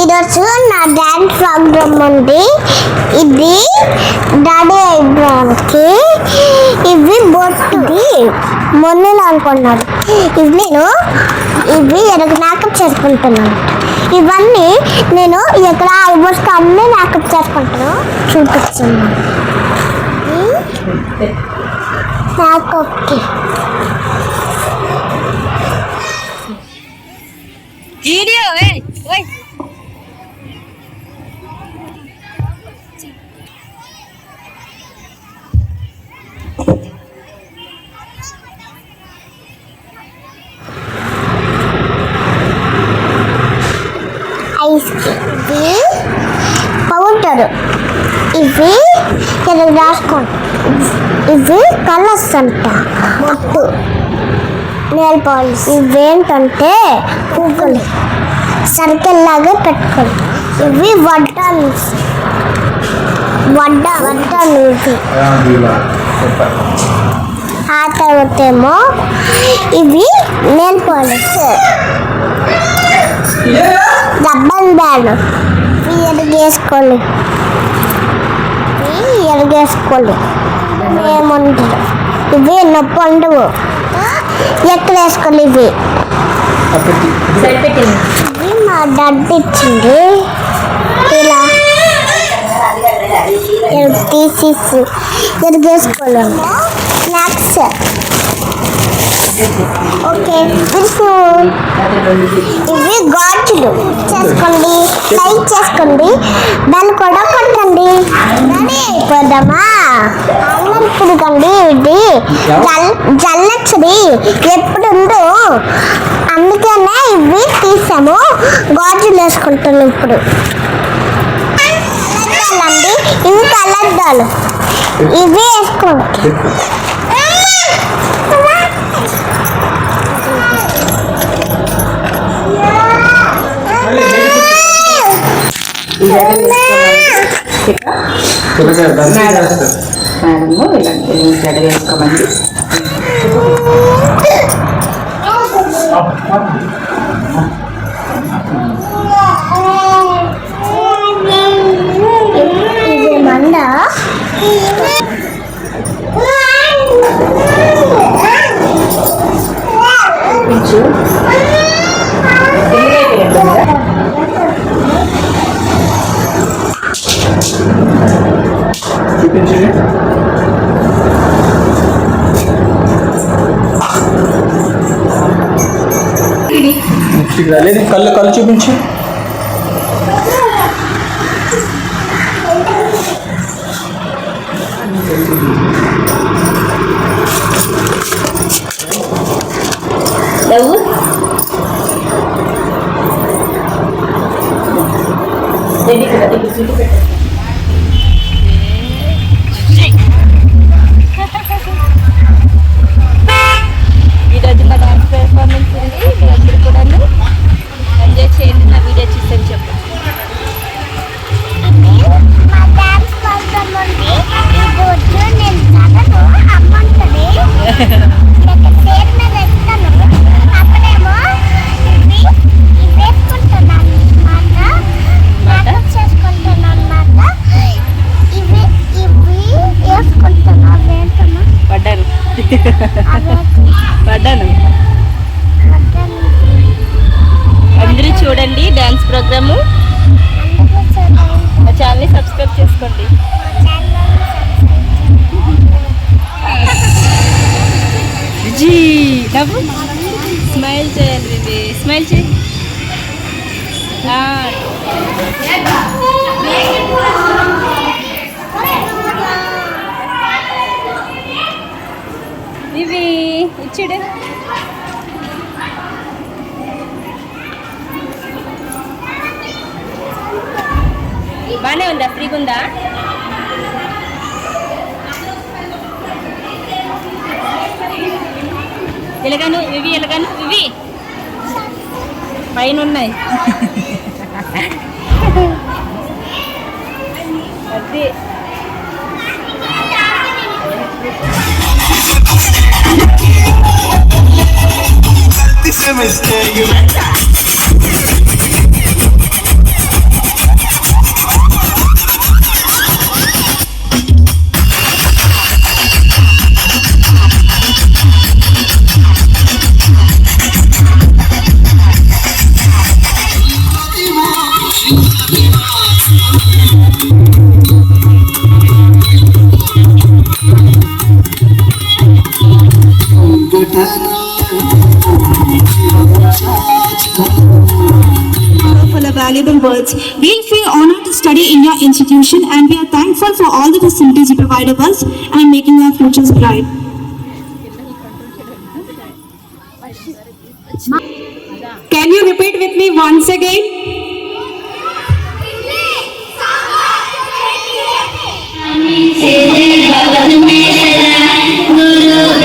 ఈరోజు నా dance programme ఉంది. ఇది డాడీ ఐబ్రాన్కి ఇవి బొట్టుది మొన్నలు అనుకున్నాడు. ఇవి నేను ఇవి మేకప్ చేసుకుంటున్నాను. ఇవన్నీ నేను ఇక్కడ ఐబ్రోస్కి అన్నీ మేకప్ చేసుకుంటాను చూపిస్తున్నాను మేకప్కి ఇవి పౌడర్ ఇవి ఇలా రాసుకోండి ఇవి కలర్స్ అంట. మొట్టు నేల్ పాలిష్ ఇవేంటంటే పువ్వులు. సర్కిల్ లాగా పెట్టుకోండి ఇవి వడ్డాలు. వడ్డ వడ్డాలు ఇవి. ఆ తర్వాత ఏమో ఇవి నేల్ పాలిష్ రబ్బర్ బ్యాండ్ ఇవి ఎరగేసుకోండి ఎరగేసుకోండి ఏముంటారు ఇవి నొప్పి ఉండవు. ఎక్కడ వేసుకోండి ఇవి? ఇవి మా డడ్ ఇచ్చింది. ఇలా. ఇలా తీసేసి ఎరగేసుకోవాలి స్నాక్స్. ఓకే విష్ణు ఇవి గాజులు. చేసుకోండి. లైక్ చేసుకోండి. దాన్ని కూడా కొట్టండి. రెడీ అయిపోదామా? అల్లం పురుగండి ఇది. జల్ జల్లచ్చది ఎప్పుడు ఉందో అందుకనే ఇవి తీసాము. గాజులు వేసుకుంటాను ఇప్పుడు. అండి ఇవి కలర్దాలు ఇవి వేసుకోండి. మేడము ఇలాంటి జడ వేసుకోమండి Thank you. నెక్స్ట్ లేదు. కళ్ళు కళ్ళు చూపించు. లేవు పడ్డాను అందరూ చూడండి డాన్స్ ప్రోగ్రాము. మా ఛానల్ని సబ్స్క్రైబ్ చేసుకోండి. జీ నవ్వు. స్మైల్ చేయాలి స్మైల్ చేయి ఆ, ఇవి ఇచ్చుడు. బాగానే ఉందా? ఫ్రీగా ఉందా? ఎలాగాను? ఇవి ఎలాగాను? ఇవి పైన ఉన్నాయి అది. let for valuable words. We feel honored to study in your institution and we are thankful for all the facilities you provided us and making our futures bright. Can you repeat with me once again? Guru